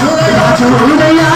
చూడయా చూడయా